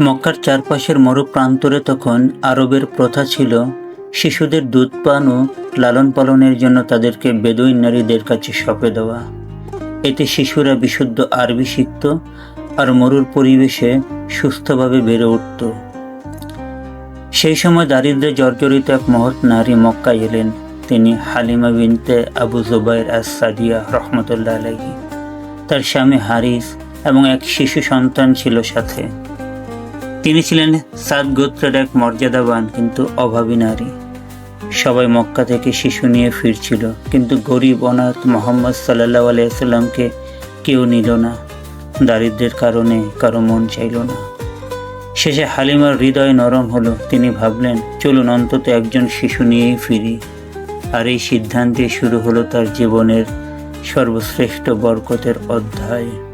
মক্কার চারপাশের মরু প্রান্তরে তখন আরবের প্রথা ছিল শিশুদের দুধ পান ও লালন পালনের জন্য তাদেরকে বেদুইন নারীদের কাছে সঁপে দেওয়া। এতে শিশুরা বিশুদ্ধ আরবি শিখত আর মরুর পরিবেশে সুস্থভাবে বেড়ে উঠত। সেই সময় দারিদ্র্যে জর্জরিত এক মহৎ নারী মক্কা এলেন। তিনি হালিমা বিনতে আবু জুবাইর আস সাদিয়া রহমতুল্লাহ আলাইহি। তার স্বামী হারিস এবং এক শিশু সন্তান ছিল সাথে। তিনি ছিলেন সাদ গোত্রের এক মর্যাদাবান কিন্তু অভাবী নারী। সবাই মক্কা থেকে শিশু নিয়ে ফিরছিল, কিন্তু গরিব অনাথ মোহাম্মদ সাল্লাহ আলাইসাল্লামকে কেউ নিল না। দারিদ্রের কারণে কারও মন চাইল না। শেষে হালিমার হৃদয় নরম হলো। তিনি ভাবলেন, চলুন অন্তত একজন শিশু নিয়েই ফিরি। আর এই সিদ্ধান্তে শুরু হলো তার জীবনের সর্বশ্রেষ্ঠ বরকতের অধ্যায়।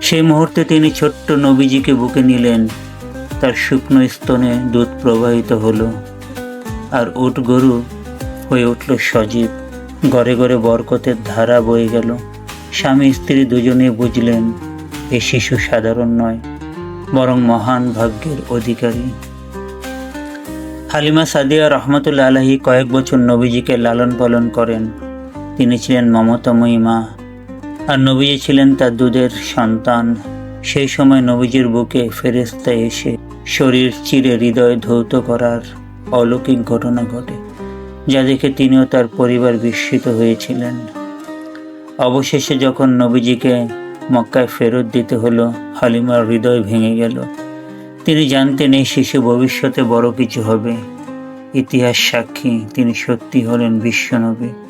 সেই মুহূর্তে তিনি ছোট্ট নবীজিকে বুকে নিলেন। তার শুকনো স্তনে দুধ প্রবাহিত হলো আর উট গরু হয়ে উঠল সজীব। ঘরে ঘরে বরকতের ধারা বয়ে গেল। স্বামী স্ত্রী দুজনে বুঝলেন, এ শিশু সাধারণ নয়, বরং মহান ভাগ্যের অধিকারী। হালিমা সাদিয়া রহমতুল্লা আলাহি কয়েক বছর নবীজিকে লালন পালন করেন। তিনি ছিলেন মমতাময়ী মা। আর নবীজি ছিলেন তার দুধের সন্তান। সেই সময় নবীজির বুকে ফেরেস্তা এসে শরীর চিরে হৃদয় ধৌত করার অলৌকিক ঘটনা ঘটে, যা দেখে তিনিও তার পরিবার বিস্মিত হয়েছিলেন। অবশেষে যখন নবীজিকে মক্কায় ফেরত দিতে হলো, হালিমার হৃদয় ভেঙে গেল। তিনি জানতেন এই শিশু ভবিষ্যতে বড় কিছু হবে। ইতিহাস সাক্ষী, তিনি সত্যি হলেন বিশ্বনবী।